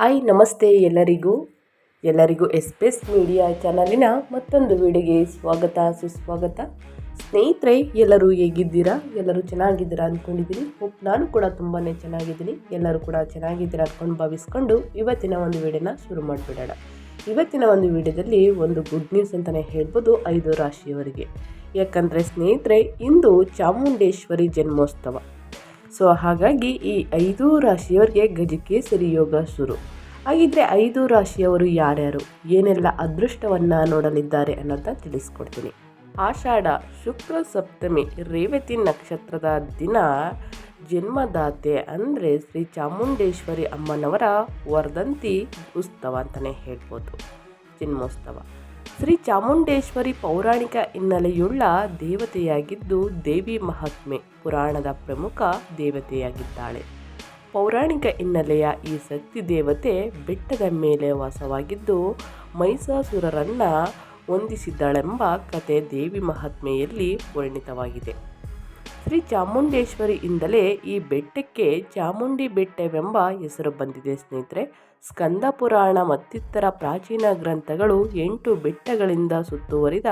Hi, ನಮಸ್ತೆ ಎಲ್ಲರಿಗೂ. ಎಲ್ಲರಿಗೂ ಎಸ್ಪೆಸ್ ಮೀಡಿಯಾ ಚಾನಲಿನ ಮತ್ತೊಂದು ವಿಡಿಯೋಗೆ ಸ್ವಾಗತ, ಸುಸ್ವಾಗತ. ಸ್ನೇಹಿತರೆ, ಎಲ್ಲರೂ ಹೇಗಿದ್ದೀರಾ? ಎಲ್ಲರೂ ಚೆನ್ನಾಗಿದ್ದೀರಾ ಅಂದ್ಕೊಂಡಿದ್ದೀನಿ. ಹೋಪ್ ನಾನು ಕೂಡ ತುಂಬಾ ಚೆನ್ನಾಗಿದ್ದೀನಿ. ಎಲ್ಲರೂ ಕೂಡ ಚೆನ್ನಾಗಿದ್ದೀರಾ ಅಂದ್ಕೊಂಡು ಭಾವಿಸ್ಕೊಂಡು ಇವತ್ತಿನ ಒಂದು ವಿಡಿಯೋನ ಶುರು ಮಾಡಿಬಿಡೋಣ. ಇವತ್ತಿನ ಒಂದು ವಿಡಿಯೋದಲ್ಲಿ ಒಂದು ಗುಡ್ ನ್ಯೂಸ್ ಅಂತಲೇ ಹೇಳ್ಬೋದು ಐದು ರಾಶಿಯವರಿಗೆ. ಯಾಕಂದರೆ ಸ್ನೇಹಿತರೆ, ಇಂದು ಚಾಮುಂಡೇಶ್ವರಿ ಜನ್ಮೋತ್ಸವ. ಸೊ ಹಾಗಾಗಿ ಈ ಐದು ರಾಶಿಯವರಿಗೆ ಗಜಕೇಸರಿ ಯೋಗ ಶುರು. ಹಾಗಿದ್ರೆ ಐದು ರಾಶಿಯವರು ಯಾರ್ಯಾರು? ಏನೆಲ್ಲ ಅದೃಷ್ಟವನ್ನು ನೋಡಲಿದ್ದಾರೆ ಅನ್ನೋದನ್ನ ತಿಳಿಸ್ಕೊಡ್ತೀನಿ. ಆಷಾಢ ಶುಕ್ರ ಸಪ್ತಮಿ, ರೇವತಿ ನಕ್ಷತ್ರದ ದಿನ ಜನ್ಮದಾತೆ ಅಂದರೆ ಶ್ರೀ ಚಾಮುಂಡೇಶ್ವರಿ ಅಮ್ಮನವರ ವರ್ಧಂತಿ ಉತ್ಸವ ಅಂತಲೇ ಹೇಳ್ಬೋದು. ಜನ್ಮೋತ್ಸವ. ಶ್ರೀ ಚಾಮುಂಡೇಶ್ವರಿ ಪೌರಾಣಿಕ ಹಿನ್ನೆಲೆಯುಳ್ಳ ದೇವತೆಯಾಗಿದ್ದು ದೇವಿ ಮಹಾತ್ಮೆ, ಪುರಾಣದ ಪ್ರಮುಖ ದೇವತೆಯಾಗಿದ್ದಾಳೆ. ಪೌರಾಣಿಕ ಹಿನ್ನೆಲೆಯ ಈ ಶಕ್ತಿ ದೇವತೆ ಬೆಟ್ಟದ ಮೇಲೆ ವಾಸವಾಗಿದ್ದು ಮೈಸಾಸುರರನ್ನು ಹೊಂದಿಸಿದ್ದಾಳೆಂಬ ಕತೆ ದೇವಿ ಮಹಾತ್ಮೆಯಲ್ಲಿ ವರ್ಣಿತವಾಗಿದೆ. ಶ್ರೀ ಚಾಮುಂಡೇಶ್ವರಿಯಿಂದಲೇ ಈ ಬೆಟ್ಟಕ್ಕೆ ಚಾಮುಂಡಿ ಬೆಟ್ಟವೆಂಬ ಹೆಸರು ಬಂದಿದೆ ಸ್ನೇಹಿತರೆ. ಸ್ಕಂದ ಪುರಾಣ ಮತ್ತಿತರ ಪ್ರಾಚೀನ ಗ್ರಂಥಗಳು ಎಂಟು ಬೆಟ್ಟಗಳಿಂದ ಸುತ್ತುವರಿದ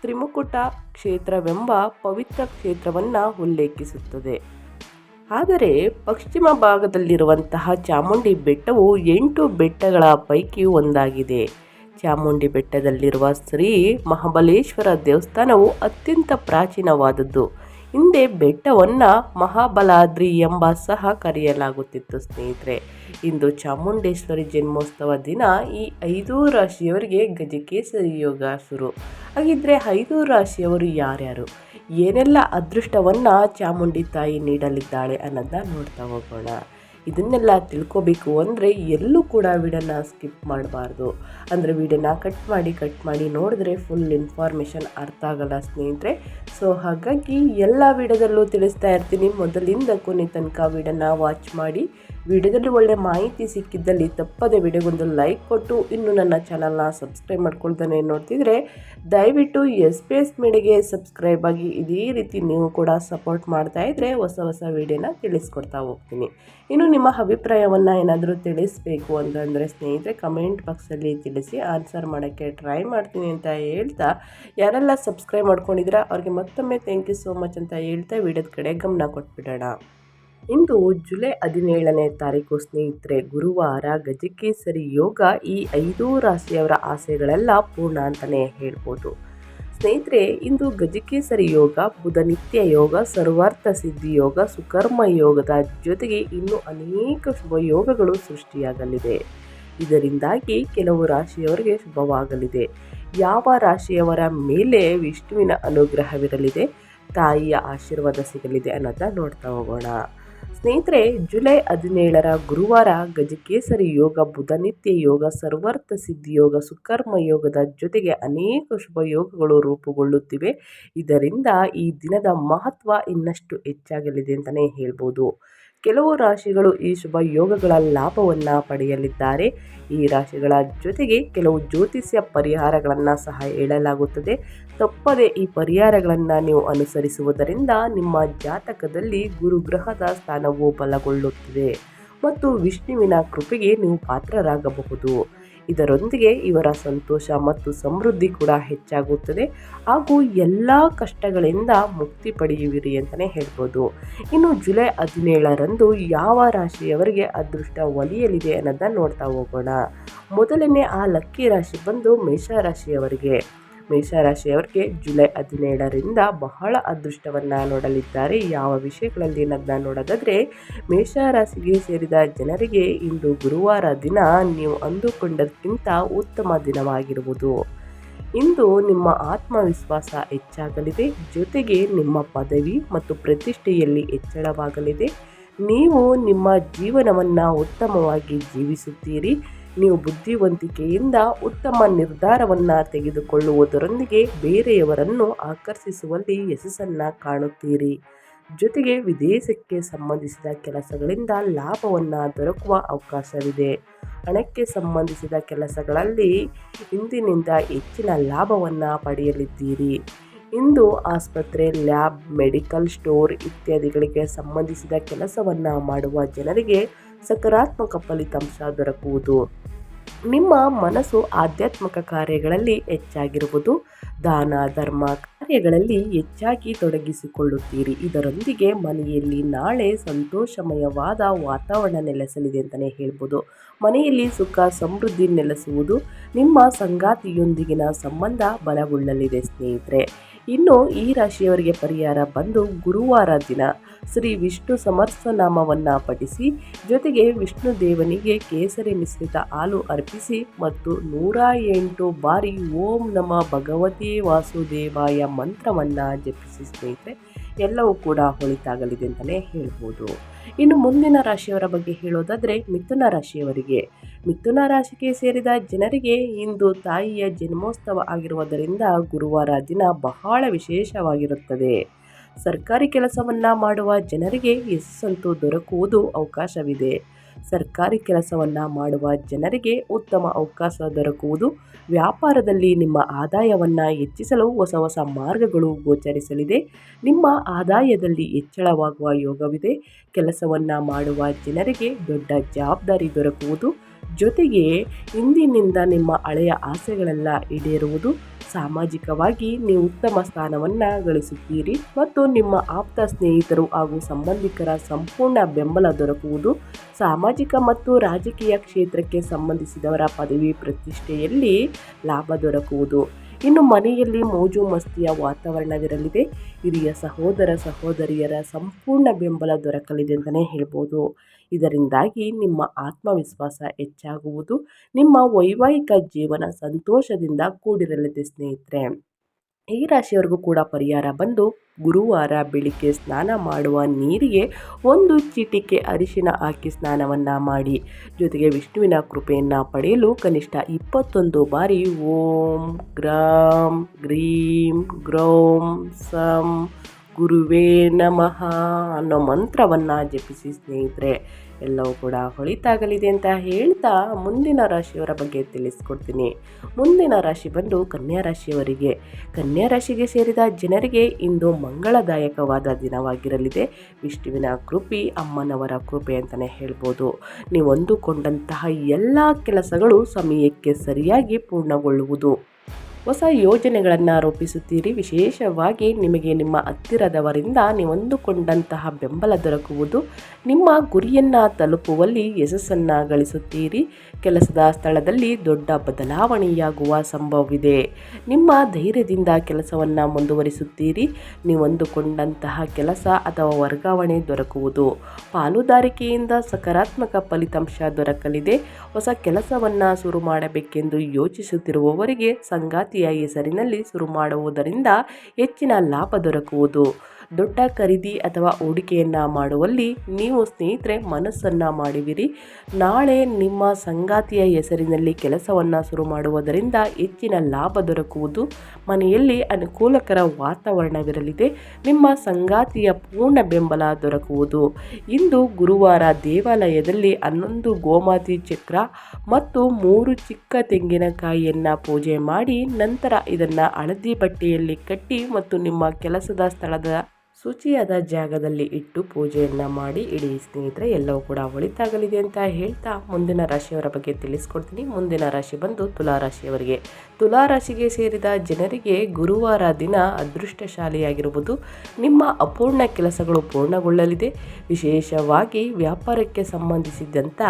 ತ್ರಿಮುಕುಟ ಕ್ಷೇತ್ರವೆಂಬ ಪವಿತ್ರ ಕ್ಷೇತ್ರವನ್ನು ಉಲ್ಲೇಖಿಸುತ್ತದೆ. ಆದರೆ ಪಶ್ಚಿಮ ಭಾಗದಲ್ಲಿರುವಂತಹ ಚಾಮುಂಡಿ ಬೆಟ್ಟವು ಎಂಟು ಬೆಟ್ಟಗಳ ಪೈಕಿ ಒಂದಾಗಿದೆ. ಚಾಮುಂಡಿ ಬೆಟ್ಟದಲ್ಲಿರುವ ಶ್ರೀ ಮಹಾಬಲೇಶ್ವರ ದೇವಸ್ಥಾನವು ಅತ್ಯಂತ ಪ್ರಾಚೀನವಾದದ್ದು. ಹಿಂದೆ ಬೆಟ್ಟವನ್ನು ಮಹಾಬಲಾದ್ರಿ ಎಂಬ ಸಹ ಕರೆಯಲಾಗುತ್ತಿತ್ತು, ಸ್ನೇಹಿತರೆ. ಇಂದು ಚಾಮುಂಡೇಶ್ವರಿ ಜನ್ಮೋತ್ಸವ ದಿನ. ಈ ಐದು ರಾಶಿಯವರಿಗೆ ಗಜಕೇಸರಿ ಯೋಗ ಶುರು. ಹಾಗಿದ್ರೆ ಐದು ರಾಶಿಯವರು ಯಾರ್ಯಾರು? ಏನೆಲ್ಲ ಅದೃಷ್ಟವನ್ನು ಚಾಮುಂಡಿ ತಾಯಿ ನೀಡಲಿದ್ದಾಳೆ ಅನ್ನೋದನ್ನ ನೋಡ್ತಾ ಹೋಗೋಣ. ಇದನ್ನೆಲ್ಲ ತಿಳ್ಕೊಬೇಕು ಅಂದರೆ ಎಲ್ಲೂ ಕೂಡ ವಿಡನ್ನ ಸ್ಕಿಪ್ ಮಾಡಬಾರ್ದು. ಅಂದರೆ ವಿಡಿಯೋನ ಕಟ್ ಮಾಡಿ ಕಟ್ ಮಾಡಿ ನೋಡಿದ್ರೆ ಫುಲ್ ಇನ್ಫಾರ್ಮೇಷನ್ ಅರ್ಥ ಆಗಲ್ಲ ಸ್ನೇಹಿತರೆ. ಸೊ ಹಾಗಾಗಿ ಎಲ್ಲ ವಿಡಿಯೋದಲ್ಲೂ ತಿಳಿಸ್ತಾ ಇರ್ತೀನಿ. ಮೊದಲಿಂದ ಕೊನೆ ತನಕ ವಿಡಿಯೋನ ವಾಚ್ ಮಾಡಿ ವಿಡಿಯೋದಲ್ಲಿ ಒಳ್ಳೆ ಮಾಹಿತಿ ಸಿಕ್ಕಿದ್ದಲ್ಲಿ ತಪ್ಪದೆ ವಿಡಿಯೋಗೊಂದು ಲೈಕ್ ಕೊಟ್ಟು ಇನ್ನು ನನ್ನ ಚಾನಲ್ನ ಸಬ್ಸ್ಕ್ರೈಬ್ ಮಾಡ್ಕೊಳ್ತಾನೆ ನೋಡ್ತಿದ್ರೆ ದಯವಿಟ್ಟು ಎಸ್ ಪಿ ಎಸ್ ಸಬ್ಸ್ಕ್ರೈಬ್ ಆಗಿ ಇದೇ ರೀತಿ ನೀವು ಕೂಡ ಸಪೋರ್ಟ್ ಮಾಡ್ತಾ ಇದ್ದರೆ ಹೊಸ ಹೊಸ ವಿಡಿಯೋನ ತಿಳಿಸ್ಕೊಡ್ತಾ ಹೋಗ್ತೀನಿ. ಇನ್ನು ನಿಮ್ಮ ಅಭಿಪ್ರಾಯವನ್ನು ಏನಾದರೂ ತಿಳಿಸ್ಬೇಕು ಅಂತಂದರೆ ಸ್ನೇಹಿತರೆ ಕಮೆಂಟ್ ಬಾಕ್ಸಲ್ಲಿ ತಿಳಿಸಿ ಆನ್ಸರ್ ಮಾಡೋಕ್ಕೆ ಟ್ರೈ ಮಾಡ್ತೀನಿ ಅಂತ ಹೇಳ್ತಾ. ಯಾರೆಲ್ಲ ಸಬ್ಸ್ಕ್ರೈಬ್ ಮಾಡ್ಕೊಂಡಿದ್ರೆ ಅವ್ರಿಗೆ ಮತ್ತೊಮ್ಮೆ ಥ್ಯಾಂಕ್ ಯು ಸೋ ಮಚ್ ಅಂತ ಹೇಳ್ತಾ ವಿಡಿಯೋದ ಕಡೆ ಗಮನ ಕೊಟ್ಬಿಡೋಣ. ಇಂದು ಜುಲೈ ಹದಿನೇಳನೇ ತಾರೀಕು, ಸ್ನೇಹಿತರೆ, ಗುರುವಾರ ಗಜಕೇಸರಿ ಯೋಗ ಈ ಐದು ರಾಶಿಯವರ ಆಸೆಗಳೆಲ್ಲ ಪೂರ್ಣ ಅಂತಲೇ ಹೇಳ್ಬೋದು. ಸ್ನೇಹಿತರೆ, ಇಂದು ಗಜಕೇಸರಿ ಯೋಗ ಬುಧ ನಿತ್ಯ ಯೋಗ, ಸರ್ವಾರ್ಥ ಸಿದ್ಧಿ ಯೋಗ, ಸುಕರ್ಮ ಯೋಗದ ಜೊತೆಗೆ ಇನ್ನೂ ಅನೇಕ ಶುಭ ಯೋಗಗಳು ಸೃಷ್ಟಿಯಾಗಲಿದೆ. ಇದರಿಂದಾಗಿ ಕೆಲವು ರಾಶಿಯವರಿಗೆ ಶುಭವಾಗಲಿದೆ. ಯಾವ ರಾಶಿಯವರ ಮೇಲೆ ವಿಷ್ಣುವಿನ ಅನುಗ್ರಹವಿರಲಿದೆ, ತಾಯಿಯ ಆಶೀರ್ವಾದ ಸಿಗಲಿದೆ ಅನ್ನೋದನ್ನ ನೋಡ್ತಾ ಹೋಗೋಣ. ಸ್ನೇಹಿತರೆ, ಜುಲೈ ಹದಿನೇಳರ ಗುರುವಾರ ಗಜಕೇಸರಿ ಯೋಗ, ಬುಧನಿತ್ಯ ಯೋಗ, ಸರ್ವಾರ್ಥ ಸಿದ್ಧಿ ಯೋಗ, ಸುಕರ್ಮ ಯೋಗದ ಜೊತೆಗೆ ಅನೇಕ ಶುಭ ಯೋಗಗಳು ರೂಪುಗೊಳ್ಳುತ್ತಿವೆ. ಇದರಿಂದ ಈ ದಿನದ ಮಹತ್ವ ಇನ್ನಷ್ಟು ಹೆಚ್ಚಾಗಲಿದೆ ಅಂತಲೇ ಹೇಳ್ಬೋದು. ಕೆಲವು ರಾಶಿಗಳು ಈ ಶುಭ ಯೋಗಗಳ ಲಾಭವನ್ನು ಪಡೆಯಲಿದ್ದಾರೆ. ಈ ರಾಶಿಗಳ ಜೊತೆಗೆ ಕೆಲವು ಜ್ಯೋತಿಷ್ಯ ಪರಿಹಾರಗಳನ್ನು ಸಹ ಹೇಳಲಾಗುತ್ತದೆ. ತಪ್ಪದೆ ಈ ಪರಿಹಾರಗಳನ್ನು ನೀವು ಅನುಸರಿಸುವುದರಿಂದ ನಿಮ್ಮ ಜಾತಕದಲ್ಲಿ ಗುರುಗ್ರಹದ ಸ್ಥಾನವು ಬಲಗೊಳ್ಳುತ್ತದೆ. ಮತ್ತು ವಿಷ್ಣುವಿನ ಕೃಪೆಗೆ ನೀವು ಪಾತ್ರರಾಗಬಹುದು. ಇದರೊಂದಿಗೆ ಇವರ ಸಂತೋಷ ಮತ್ತು ಸಮೃದ್ಧಿ ಕೂಡ ಹೆಚ್ಚಾಗುತ್ತದೆ. ಹಾಗೂ ಎಲ್ಲ ಕಷ್ಟಗಳಿಂದ ಮುಕ್ತಿ ಪಡೆಯುವಿರಿ ಅಂತಲೇ ಹೇಳ್ಬೋದು. ಇನ್ನು ಜುಲೈ ಹದಿನೇಳರಂದು ಯಾವ ರಾಶಿಯವರಿಗೆ ಅದೃಷ್ಟ ಒಲಿಯಲಿದೆ ಅನ್ನೋದನ್ನ ನೋಡ್ತಾ ಹೋಗೋಣ. ಮೊದಲನೇ ಆ ಲಕ್ಕಿ ರಾಶಿ ಬಂದು ಮೇಷರಾಶಿಯವರಿಗೆ ಮೇಷರಾಶಿಯವರಿಗೆ ಜುಲೈ ಹದಿನೇಳರಿಂದ ಬಹಳ ಅದೃಷ್ಟವನ್ನು ನೋಡಲಿದ್ದಾರೆ. ಯಾವ ವಿಷಯಗಳಲ್ಲಿ ಅನ್ನೋದನ್ನ ನೋಡೋದಾದರೆ, ಮೇಷರಾಶಿಗೆ ಸೇರಿದ ಜನರಿಗೆ ಇಂದು ಗುರುವಾರ ದಿನ ನೀವು ಅಂದುಕೊಂಡದಕ್ಕಿಂತ ಉತ್ತಮ ದಿನವಾಗಿರುವುದು. ಇಂದು ನಿಮ್ಮ ಆತ್ಮವಿಶ್ವಾಸ ಹೆಚ್ಚಾಗಲಿದೆ. ಜೊತೆಗೆ ನಿಮ್ಮ ಪದವಿ ಮತ್ತು ಪ್ರತಿಷ್ಠೆಯಲ್ಲಿ ಹೆಚ್ಚಳವಾಗಲಿದೆ. ನೀವು ನಿಮ್ಮ ಜೀವನವನ್ನು ಉತ್ತಮವಾಗಿ ಜೀವಿಸುತ್ತೀರಿ. ನೀವು ಬುದ್ಧಿವಂತಿಕೆಯಿಂದ ಉತ್ತಮ ನಿರ್ಧಾರವನ್ನು ತೆಗೆದುಕೊಳ್ಳುವುದರೊಂದಿಗೆ ಬೇರೆಯವರನ್ನು ಆಕರ್ಷಿಸುವಲ್ಲಿ ಯಶಸ್ಸನ್ನು ಕಾಣುತ್ತೀರಿ. ಜೊತೆಗೆ ವಿದೇಶಕ್ಕೆ ಸಂಬಂಧಿಸಿದ ಕೆಲಸಗಳಿಂದ ಲಾಭವನ್ನು ದೊರಕುವ ಅವಕಾಶವಿದೆ. ಹಣಕ್ಕೆ ಸಂಬಂಧಿಸಿದ ಕೆಲಸಗಳಲ್ಲಿ ಇಂದಿನಿಂದ ಹೆಚ್ಚಿನ ಲಾಭವನ್ನು ಪಡೆಯಲಿದ್ದೀರಿ. ಇಂದು ಆಸ್ಪತ್ರೆ, ಲ್ಯಾಬ್, ಮೆಡಿಕಲ್ ಸ್ಟೋರ್ ಇತ್ಯಾದಿಗಳಿಗೆ ಸಂಬಂಧಿಸಿದ ಕೆಲಸವನ್ನು ಮಾಡುವ ಜನರಿಗೆ ಸಕಾರಾತ್ಮಕ ಫಲಿತಾಂಶ ದೊರಕುವುದು. ನಿಮ್ಮ ಮನಸ್ಸು ಆಧ್ಯಾತ್ಮಿಕ ಕಾರ್ಯಗಳಲ್ಲಿ ಹೆಚ್ಚಾಗಿರುವುದು. ದಾನ, ಧರ್ಮ ಕಾರ್ಯಗಳಲ್ಲಿ ಹೆಚ್ಚಾಗಿ ತೊಡಗಿಸಿಕೊಳ್ಳುತ್ತೀರಿ. ಇದರೊಂದಿಗೆ ಮನೆಯಲ್ಲಿ ನಾಳೆ ಸಂತೋಷಮಯವಾದ ವಾತಾವರಣ ನೆಲೆಸಲಿದೆ ಅಂತಲೇ ಹೇಳ್ಬೋದು. ಮನೆಯಲ್ಲಿ ಸುಖ, ಸಮೃದ್ಧಿ ನೆಲೆಸುವುದು ನಿಮ್ಮ ಸಂಗಾತಿಯೊಂದಿಗಿನ ಸಂಬಂಧ ಬಲಗೊಳ್ಳಲಿದೆ ಸ್ನೇಹಿತರೆ. ಇನ್ನು ಈ ರಾಶಿಯವರಿಗೆ ಪರಿಹಾರ ಬಂದು ಗುರುವಾರ ದಿನ ಶ್ರೀ ವಿಷ್ಣು ಸಮರ್ಥನಾಮವನ್ನು ಪಠಿಸಿ, ಜೊತೆಗೆ ವಿಷ್ಣು ದೇವನಿಗೆ ಕೇಸರಿ ಮಿಶ್ರಿತ ಹಾಲು ಅರ್ಪಿಸಿ ಮತ್ತು ನೂರ ಎಂಟು ಬಾರಿ ಓಂ ನಮ ಭಗವತಿ ವಾಸುದೇವಾಯ ಮಂತ್ರವನ್ನು ಜಪಿಸಿ ಸ್ನೇಹಿತರೆ ಎಲ್ಲವೂ ಕೂಡ ಹೊಳಿತಾಗಲಿದೆ ಅಂತಲೇ ಹೇಳ್ಬೋದು. ಇನ್ನು ಮುಂದಿನ ರಾಶಿಯವರ ಬಗ್ಗೆ ಹೇಳೋದಾದರೆ ಮಿಥುನ ರಾಶಿಯವರಿಗೆ. ಮಿಥುನ ರಾಶಿಗೆ ಸೇರಿದ ಜನರಿಗೆ ಇಂದು ತಾಯಿಯ ಜನ್ಮೋತ್ಸವ ಆಗಿರುವುದರಿಂದ ಗುರುವಾರ ದಿನ ಬಹಳ ವಿಶೇಷವಾಗಿರುತ್ತದೆ. ಸರ್ಕಾರಿ ಕೆಲಸವನ್ನು ಮಾಡುವ ಜನರಿಗೆ ಯಶಸ್ಸಂತೂ ದೊರಕುವುದು ಅವಕಾಶವಿದೆ. ಸರ್ಕಾರಿ ಕೆಲಸವನ್ನು ಮಾಡುವ ಜನರಿಗೆ ಉತ್ತಮ ಅವಕಾಶ ದೊರಕುವುದು, ವ್ಯಾಪಾರದಲ್ಲಿ ನಿಮ್ಮ ಆದಾಯವನ್ನು ಹೆಚ್ಚಿಸಲು ಹೊಸ ಹೊಸ ಮಾರ್ಗಗಳು ಗೋಚರಿಸಲಿದೆ. ನಿಮ್ಮ ಆದಾಯದಲ್ಲಿ ಹೆಚ್ಚಳವಾಗುವ ಯೋಗವಿದೆ. ಕೆಲಸವನ್ನು ಮಾಡುವ ಜನರಿಗೆ ದೊಡ್ಡ ಜವಾಬ್ದಾರಿ ದೊರಕುವುದು. ಜೊತೆಗೆ ಇಂದಿನಿಂದ ನಿಮ್ಮ ಹಳೆಯ ಆಸೆಗಳೆಲ್ಲ ಈಡೇರುವುದು ಸಾಮಾಜಿಕವಾಗಿ ನೀವು ಉತ್ತಮ ಸ್ಥಾನವನ್ನು ಗಳಿಸುತ್ತೀರಿ ಮತ್ತು ನಿಮ್ಮ ಆಪ್ತ ಸ್ನೇಹಿತರು ಹಾಗೂ ಸಂಬಂಧಿಕರ ಸಂಪೂರ್ಣ ಬೆಂಬಲ ದೊರಕುವುದು ಸಾಮಾಜಿಕ ಮತ್ತು ರಾಜಕೀಯ ಕ್ಷೇತ್ರಕ್ಕೆ ಸಂಬಂಧಿಸಿದವರ ಪದವಿ ಪ್ರತಿಷ್ಠೆಯಲ್ಲಿ ಲಾಭ ದೊರಕುವುದು. ಇನ್ನು ಮನೆಯಲ್ಲಿ ಮೋಜು ಮಸ್ತಿಯ ವಾತಾವರಣವಿರಲಿದೆ. ಹಿರಿಯ ಸಹೋದರ ಸಹೋದರಿಯರ ಸಂಪೂರ್ಣ ಬೆಂಬಲ ದೊರಕಲಿದೆ ಅಂತಲೇ ಹೇಳ್ಬೋದು. ಇದರಿಂದಾಗಿ ನಿಮ್ಮ ಆತ್ಮವಿಶ್ವಾಸ ಹೆಚ್ಚಾಗುವುದು, ನಿಮ್ಮ ವೈವಾಹಿಕ ಜೀವನ ಸಂತೋಷದಿಂದ ಕೂಡಿರಲಿದೆ ಸ್ನೇಹಿತರೆ. ಈ ರಾಶಿಯವರೆಗೂ ಕೂಡ ಪರಿಹಾರ ಬಂದು ಗುರುವಾರ ಬೆಳಿಗ್ಗೆ ಸ್ನಾನ ಮಾಡುವ ನೀರಿಗೆ ಒಂದು ಚಿಟಿಕೆ ಅರಿಶಿನ ಹಾಕಿ ಸ್ನಾನವನ್ನು ಮಾಡಿ. ಜೊತೆಗೆ ವಿಷ್ಣುವಿನ ಕೃಪೆಯನ್ನು ಪಡೆಯಲು ಕನಿಷ್ಠ ಇಪ್ಪತ್ತೊಂದು ಬಾರಿ ಓಂ, ಗ್ರಾಂ, ಗ್ರೀಂ, ಗ್ರೌಂ, ಸಂ ಗುರುವೇ ನಮಃ ಅನ್ನೋ ಮಂತ್ರವನ್ನು ಜಪಿಸಿ ಸ್ನೇಹಿತರೆ, ಎಲ್ಲವೂ ಕೂಡ ಹೊಳಿತಾಗಲಿದೆ ಅಂತ ಹೇಳ್ತಾ ಮುಂದಿನ ರಾಶಿಯವರ ಬಗ್ಗೆ ತಿಳಿಸ್ಕೊಡ್ತೀನಿ. ಮುಂದಿನ ರಾಶಿ ಬಂದು ಕನ್ಯಾ ರಾಶಿಯವರಿಗೆ. ಕನ್ಯಾ ರಾಶಿಗೆ ಸೇರಿದ ಜನರಿಗೆ ಇಂದು ಮಂಗಳದಾಯಕವಾದ ದಿನವಾಗಿರಲಿದೆ. ವಿಷ್ಣುವಿನ ಕೃಪಿ, ಅಮ್ಮನವರ ಕೃಪೆ ಅಂತಲೇ ಹೇಳ್ಬೋದು. ನೀವು ಅಂದುಕೊಂಡಂತಹ ಎಲ್ಲ ಕೆಲಸಗಳು ಸಮಯಕ್ಕೆ ಸರಿಯಾಗಿ ಪೂರ್ಣಗೊಳ್ಳುವುದು. ಹೊಸ ಯೋಜನೆಗಳನ್ನು ರೂಪಿಸುತ್ತೀರಿ. ವಿಶೇಷವಾಗಿ ನಿಮಗೆ ನಿಮ್ಮ ಹತ್ತಿರದವರಿಂದ ನೀವು ಅಂದುಕೊಂಡಂತಹ ಬೆಂಬಲ ದೊರಕುವುದು. ನಿಮ್ಮ ಗುರಿಯನ್ನು ತಲುಪುವಲ್ಲಿ ಯಶಸ್ಸನ್ನು ಗಳಿಸುತ್ತೀರಿ. ಕೆಲಸದ ಸ್ಥಳದಲ್ಲಿ ದೊಡ್ಡ ಬದಲಾವಣೆಯಾಗುವ ಸಂಭವವಿದೆ. ನಿಮ್ಮ ಧೈರ್ಯದಿಂದ ಕೆಲಸವನ್ನು ಮುಂದುವರಿಸುತ್ತೀರಿ. ನೀವು ಅಂದುಕೊಂಡಂತಹ ಕೆಲಸ ಅಥವಾ ವರ್ಗಾವಣೆ ದೊರಕುವುದು. ಪಾಲುದಾರಿಕೆಯಿಂದ ಸಕಾರಾತ್ಮಕ ಫಲಿತಾಂಶ ದೊರಕಲಿದೆ. ಹೊಸ ಕೆಲಸವನ್ನು ಶುರು ಮಾಡಬೇಕೆಂದು ಯೋಚಿಸುತ್ತಿರುವವರಿಗೆ ಸಂಗಾತಿಯ ಹೆಸರಿನಲ್ಲಿ ಶುರು ಮಾಡುವುದರಿಂದ ಹೆಚ್ಚಿನ ಲಾಭ ದೊರಕುವುದು. ದೊಡ್ಡ ಖರೀದಿ ಅಥವಾ ಹೂಡಿಕೆಯನ್ನು ಮಾಡುವಲ್ಲಿ ನೀವು ಸ್ನೇಹಿತರೆ ಮನಸ್ಸನ್ನು ಮಾಡುವಿರಿ. ನಾಳೆ ನಿಮ್ಮ ಸಂಗಾತಿಯ ಹೆಸರಿನಲ್ಲಿ ಕೆಲಸವನ್ನು ಶುರು ಮಾಡುವುದರಿಂದ ಹೆಚ್ಚಿನ ಲಾಭ ದೊರಕುವುದು ಮನೆಯಲ್ಲಿ ಅನುಕೂಲಕರ ವಾತಾವರಣವಿರಲಿದೆ. ನಿಮ್ಮ ಸಂಗಾತಿಯ ಪೂರ್ಣ ಬೆಂಬಲ ದೊರಕುವುದು. ಇಂದು ಗುರುವಾರ ದೇವಾಲಯದಲ್ಲಿ ಹನ್ನೊಂದು ಗೋಮಾತಿ ಚಕ್ರ ಮತ್ತು ಮೂರು ಚಿಕ್ಕ ತೆಂಗಿನಕಾಯಿಯನ್ನು ಪೂಜೆ ಮಾಡಿ ನಂತರ ಇದನ್ನು ಹಳದಿ ಬಟ್ಟೆಯಲ್ಲಿ ಕಟ್ಟಿ ಮತ್ತು ನಿಮ್ಮ ಕೆಲಸದ ಸ್ಥಳದ ಶುಚಿಯಾದ ಜಾಗದಲ್ಲಿ ಇಟ್ಟು ಪೂಜೆಯನ್ನು ಮಾಡಿ, ಇಡೀ ಸ್ನೇಹಿತರೆ, ಎಲ್ಲವೂ ಕೂಡ ಒಳಿತಾಗಲಿದೆ ಅಂತ ಹೇಳ್ತಾ ಮುಂದಿನ ರಾಶಿಯವರ ಬಗ್ಗೆ ತಿಳಿಸ್ಕೊಡ್ತೀನಿ. ಮುಂದಿನ ರಾಶಿ ಬಂದು ತುಲಾ ರಾಶಿಯವರಿಗೆ ತುಲಾ ರಾಶಿಗೆ ಸೇರಿದ ಜನರಿಗೆ ಗುರುವಾರ ದಿನ ಅದೃಷ್ಟಶಾಲಿಯಾಗಿರುವುದು ನಿಮ್ಮ ಅಪೂರ್ಣ ಕೆಲಸಗಳು ಪೂರ್ಣಗೊಳ್ಳಲಿದೆ. ವಿಶೇಷವಾಗಿ ವ್ಯಾಪಾರಕ್ಕೆ ಸಂಬಂಧಿಸಿದಂಥ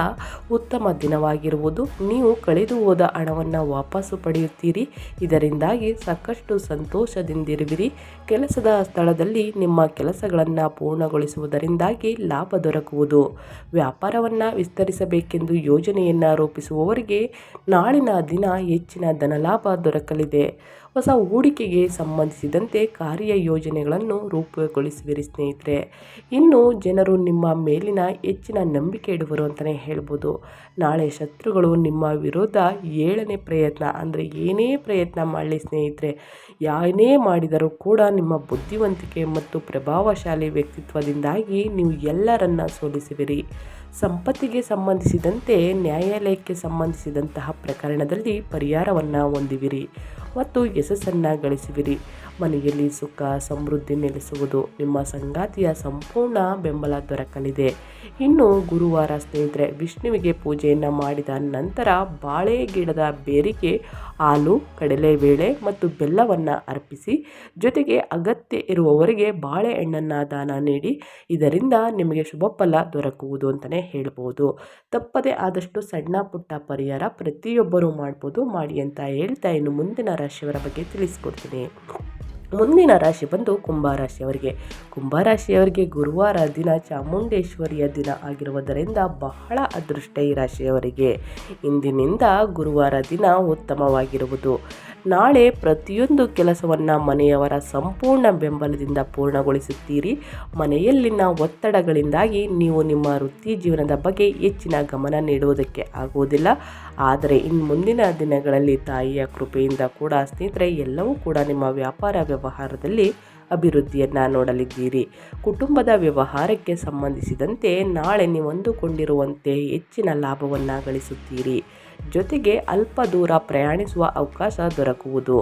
ಉತ್ತಮ ದಿನವಾಗಿರುವುದು. ನೀವು ಕಳೆದು ಹೋದ ಹಣವನ್ನು ವಾಪಸ್ಸು ಪಡೆಯುತ್ತೀರಿ. ಇದರಿಂದಾಗಿ ಸಾಕಷ್ಟು ಸಂತೋಷದಿಂದಿರುವಿರಿ. ಕೆಲಸದ ಸ್ಥಳದಲ್ಲಿ ನಿಮ್ಮ ಕೆಲಸಗಳನ್ನು ಪೂರ್ಣಗೊಳಿಸುವುದರಿಂದಾಗಿ ಲಾಭ ದೊರಕುವುದು. ವ್ಯಾಪಾರವನ್ನು ವಿಸ್ತರಿಸಬೇಕೆಂದು ಯೋಜನೆಯನ್ನು ರೂಪಿಸುವವರಿಗೆ ನಾಳಿನ ದಿನ ಹೆಚ್ಚಿನ ಧನಲಾಭ ದೊರಕಲಿದೆ. ಹೊಸ ಹೂಡಿಕೆಗೆ ಸಂಬಂಧಿಸಿದಂತೆ ಕಾರ್ಯ ಯೋಜನೆಗಳನ್ನು ರೂಪುಗೊಳಿಸುವಿರಿ ಸ್ನೇಹಿತರೆ. ಇನ್ನು ಜನರು ನಿಮ್ಮ ಮೇಲಿನ ಹೆಚ್ಚಿನ ನಂಬಿಕೆ ಇಡುವರು ಅಂತಲೇ ಹೇಳ್ಬೋದು. ನಾಳೆ ಶತ್ರುಗಳು ನಿಮ್ಮ ವಿರೋಧ ಏಳನೇ ಪ್ರಯತ್ನ, ಅಂದರೆ ಏನೇ ಪ್ರಯತ್ನ ಮಾಡಲಿ ಸ್ನೇಹಿತರೆ. ಏನೇ ಮಾಡಿದರೂ ಕೂಡ ನಿಮ್ಮ ಬುದ್ಧಿವಂತಿಕೆ ಮತ್ತು ಪ್ರಭಾವಶಾಲಿ ವ್ಯಕ್ತಿತ್ವದಿಂದಾಗಿ ನೀವು ಎಲ್ಲರನ್ನ ಸೋಲಿಸುವಿರಿ. ಸಂಪತ್ತಿಗೆ ಸಂಬಂಧಿಸಿದಂತೆ ನ್ಯಾಯಾಲಯಕ್ಕೆ ಸಂಬಂಧಿಸಿದಂತಹ ಪ್ರಕರಣದಲ್ಲಿ ಪರಿಹಾರವನ್ನು ಹೊಂದಿವಿರಿ ಮತ್ತು ಯಶಸ್ಸನ್ನು ಗಳಿಸುವಿರಿ. ಮನೆಯಲ್ಲಿ ಸುಖ, ಸಮೃದ್ಧಿ ನೆಲೆಸುವುದು ನಿಮ್ಮ ಸಂಗಾತಿಯ ಸಂಪೂರ್ಣ ಬೆಂಬಲ ದೊರಕಲಿದೆ. ಇನ್ನು ಗುರುವಾರ ಸ್ನೇಹಿತರೆ, ವಿಷ್ಣುವಿಗೆ ಪೂಜೆಯನ್ನು ಮಾಡಿದ ನಂತರ ಬಾಳೆ ಗಿಡದ ಬೇರಿಗೆ ಹಾಲು ಕಡಲೆಬೇಳೆ ಮತ್ತು ಬೆಲ್ಲವನ್ನು ಅರ್ಪಿಸಿ, ಜೊತೆಗೆ ಅಗತ್ಯ ಇರುವವರಿಗೆ ಬಾಳೆಹಣ್ಣನ್ನು ದಾನ ನೀಡಿ, ಇದರಿಂದ ನಿಮಗೆ ಶುಭ ಫಲ ದೊರಕುವುದು ಅಂತಲೇ ಹೇಳ್ಬೋದು. ತಪ್ಪದೆ ಆದಷ್ಟು ಸಣ್ಣ ಪುಟ್ಟ ಪರಿಹಾರ ಪ್ರತಿಯೊಬ್ಬರೂ ಮಾಡ್ಬೋದು. ಮಾಡಿ ಅಂತ ಹೇಳ್ತಾ ಇನ್ನು ಮುಂದಿನ ರಾಶಿಯವರ ಬಗ್ಗೆ ತಿಳಿಸ್ಕೊಡ್ತೀನಿ. ಮುಂದಿನ ರಾಶಿ ಬಂದು ಕುಂಭರಾಶಿಯವರಿಗೆ ಕುಂಭರಾಶಿಯವರಿಗೆ ಗುರುವಾರ ದಿನ ಚಾಮುಂಡೇಶ್ವರಿಯ ದಿನ ಆಗಿರುವುದರಿಂದ ಬಹಳ ಅದೃಷ್ಟ ಈ ರಾಶಿಯವರಿಗೆ. ಇಂದಿನಿಂದ ಗುರುವಾರ ದಿನ ಉತ್ತಮವಾಗಿರುವುದು. ನಾಳೆ ಪ್ರತಿಯೊಂದು ಕೆಲಸವನ್ನು ಮನೆಯವರ ಸಂಪೂರ್ಣ ಬೆಂಬಲದಿಂದ ಪೂರ್ಣಗೊಳಿಸುತ್ತೀರಿ. ಮನೆಯಲ್ಲಿನ ಒತ್ತಡಗಳಿಂದಾಗಿ ನೀವು ನಿಮ್ಮ ವೃತ್ತಿ ಜೀವನದ ಬಗ್ಗೆ ಹೆಚ್ಚಿನ ಗಮನ ನೀಡುವುದಕ್ಕೆ ಆಗುವುದಿಲ್ಲ. ಆದರೆ ಇನ್ನು ಮುಂದಿನ ದಿನಗಳಲ್ಲಿ ತಾಯಿಯ ಕೃಪೆಯಿಂದ ಕೂಡ ಸ್ನೇಹಿತರೆ, ಎಲ್ಲವೂ ಕೂಡ ನಿಮ್ಮ ವ್ಯಾಪಾರ ವ್ಯವಹಾರದಲ್ಲಿ ಅಭಿವೃದ್ಧಿಯನ್ನು ನೋಡಲಿದ್ದೀರಿ. ಕುಟುಂಬದ ವ್ಯವಹಾರಕ್ಕೆ ಸಂಬಂಧಿಸಿದಂತೆ ನಾಳೆ ನೀವು ಅಂದುಕೊಂಡಿರುವಂತೆ ಹೆಚ್ಚಿನ ಲಾಭವನ್ನು ಗಳಿಸುತ್ತೀರಿ. ಜೊತೆಗೆ ಅಲ್ಪ ದೂರ ಪ್ರಯಾಣಿಸುವ ಅವಕಾಶ ದೊರಕುವುದು.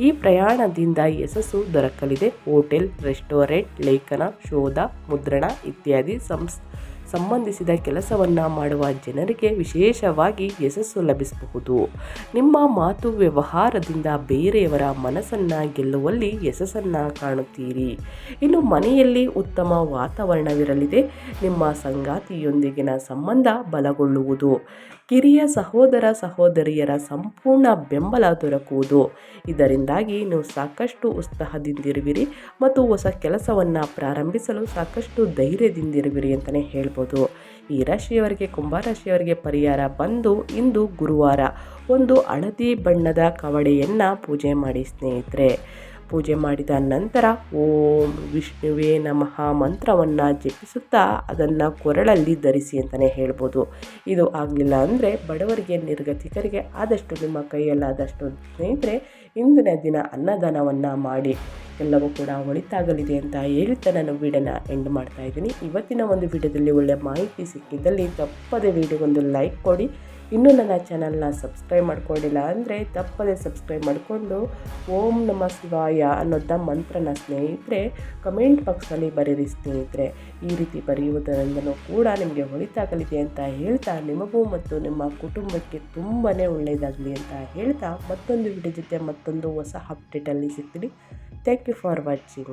ಈ ಪ್ರಯಾಣದಿಂದ ಯಶಸ್ಸು ದೊರಕಲಿದೆ. ಹೋಟೆಲ್, ರೆಸ್ಟೋರೆಂಟ್, ಲೇಖನ, ಶೋಧ, ಮುದ್ರಣ ಇತ್ಯಾದಿ ಸಂಸ್ ಸಂಬಂಧಿಸಿದ ಕೆಲಸವನ್ನು ಮಾಡುವ ಜನರಿಗೆ ವಿಶೇಷವಾಗಿ ಯಶಸ್ಸು ಲಭಿಸಬಹುದು. ನಿಮ್ಮ ಮಾತು ವ್ಯವಹಾರದಿಂದ ಬೇರೆಯವರ ಮನಸ್ಸನ್ನು ಗೆಲ್ಲುವಲ್ಲಿ ಯಶಸ್ಸನ್ನು ಕಾಣುತ್ತೀರಿ. ಇನ್ನು ಮನೆಯಲ್ಲಿ ಉತ್ತಮ ವಾತಾವರಣವಿರಲಿದೆ. ನಿಮ್ಮ ಸಂಗಾತಿಯೊಂದಿಗಿನ ಸಂಬಂಧ ಬಲಗೊಳ್ಳುವುದು. ಕಿರಿಯ ಸಹೋದರ ಸಹೋದರಿಯರ ಸಂಪೂರ್ಣ ಬೆಂಬಲ ದೊರಕುವುದು. ಇದರಿಂದಾಗಿ ನೀವು ಸಾಕಷ್ಟು ಉತ್ಸಾಹದಿಂದಿರುವಿರಿ ಮತ್ತು ಹೊಸ ಕೆಲಸವನ್ನು ಪ್ರಾರಂಭಿಸಲು ಸಾಕಷ್ಟು ಧೈರ್ಯದಿಂದಿರುವಿರಿ ಅಂತಲೇ ಹೇಳ್ಬೋದು. ಈ ರಾಶಿಯವರಿಗೆ, ಕುಂಭರಾಶಿಯವರಿಗೆ ಪರಿಹಾರ ಬಂದು ಇಂದು ಗುರುವಾರ ಒಂದು ಹಳದಿ ಬಣ್ಣದ ಕವಡೆಯನ್ನು ಪೂಜೆ ಮಾಡಿ ಸ್ನೇಹಿತರೆ. ಪೂಜೆ ಮಾಡಿದ ನಂತರ ಓಂ ವಿಷ್ಣುವೇ ನಮಃ ಮಂತ್ರವನ್ನು ಜಪಿಸುತ್ತಾ ಅದನ್ನು ಕೊರಳಲ್ಲಿ ಧರಿಸಿ ಅಂತಲೇ ಹೇಳ್ಬೋದು. ಇದು ಆಗಲಿಲ್ಲ ಅಂದರೆ ಬಡವರಿಗೆ, ನಿರ್ಗತಿಕರಿಗೆ ಆದಷ್ಟು ನಿಮ್ಮ ಕೈಯಲ್ಲಾದಷ್ಟು ಸ್ನೇಹಿತರೆ, ಇಂದಿನ ದಿನ ಅನ್ನದಾನವನ್ನು ಮಾಡಿ. ಎಲ್ಲವೂ ಕೂಡ ಒಳಿತಾಗಲಿದೆ ಅಂತ ಹೇಳುತ್ತಾ ನಾನು ವಿಡಿಯೋನ ಎಂಡ್ ಮಾಡ್ತಾ ಇದ್ದೀನಿ. ಇವತ್ತಿನ ಒಂದು ವಿಡಿಯೋದಲ್ಲಿ ಒಳ್ಳೆಯ ಮಾಹಿತಿ ಸಿಕ್ಕಿದ್ದಲ್ಲಿ ತಪ್ಪದೇ ವಿಡಿಯೋಗೊಂದು ಲೈಕ್ ಕೊಡಿ. ಇನ್ನೂ ನನ್ನ ಚಾನಲ್ನ ಸಬ್ಸ್ಕ್ರೈಬ್ ಮಾಡ್ಕೊಂಡಿಲ್ಲ ಅಂದರೆ ತಪ್ಪದೆ ಸಬ್ಸ್ಕ್ರೈಬ್ ಮಾಡಿಕೊಂಡು ಓಂ ನಮ ಶಿವಾಯ ಅನ್ನೋದ ಮಂತ್ರನ ಸ್ನೇಹಿತರೆ, ಕಮೆಂಟ್ ಬಾಕ್ಸಲ್ಲಿ ಬರೀರಿ ಸ್ನೇಹಿತರೆ. ಈ ರೀತಿ ಬರೆಯುವುದರಿಂದಲೂ ಕೂಡ ನಿಮಗೆ ಒಳಿತಾಗಲಿದೆ ಅಂತ ಹೇಳ್ತಾ ನಿಮಗೂ ಮತ್ತು ನಿಮ್ಮ ಕುಟುಂಬಕ್ಕೆ ತುಂಬಾ ಒಳ್ಳೆಯದಾಗಲಿ ಅಂತ ಹೇಳ್ತಾ ಮತ್ತೊಂದು ವಿಡಿಯೋ ಜೊತೆ ಮತ್ತೊಂದು ಹೊಸ ಅಪ್ಡೇಟಲ್ಲಿ ಸಿಗ್ತೀನಿ. Thank you for watching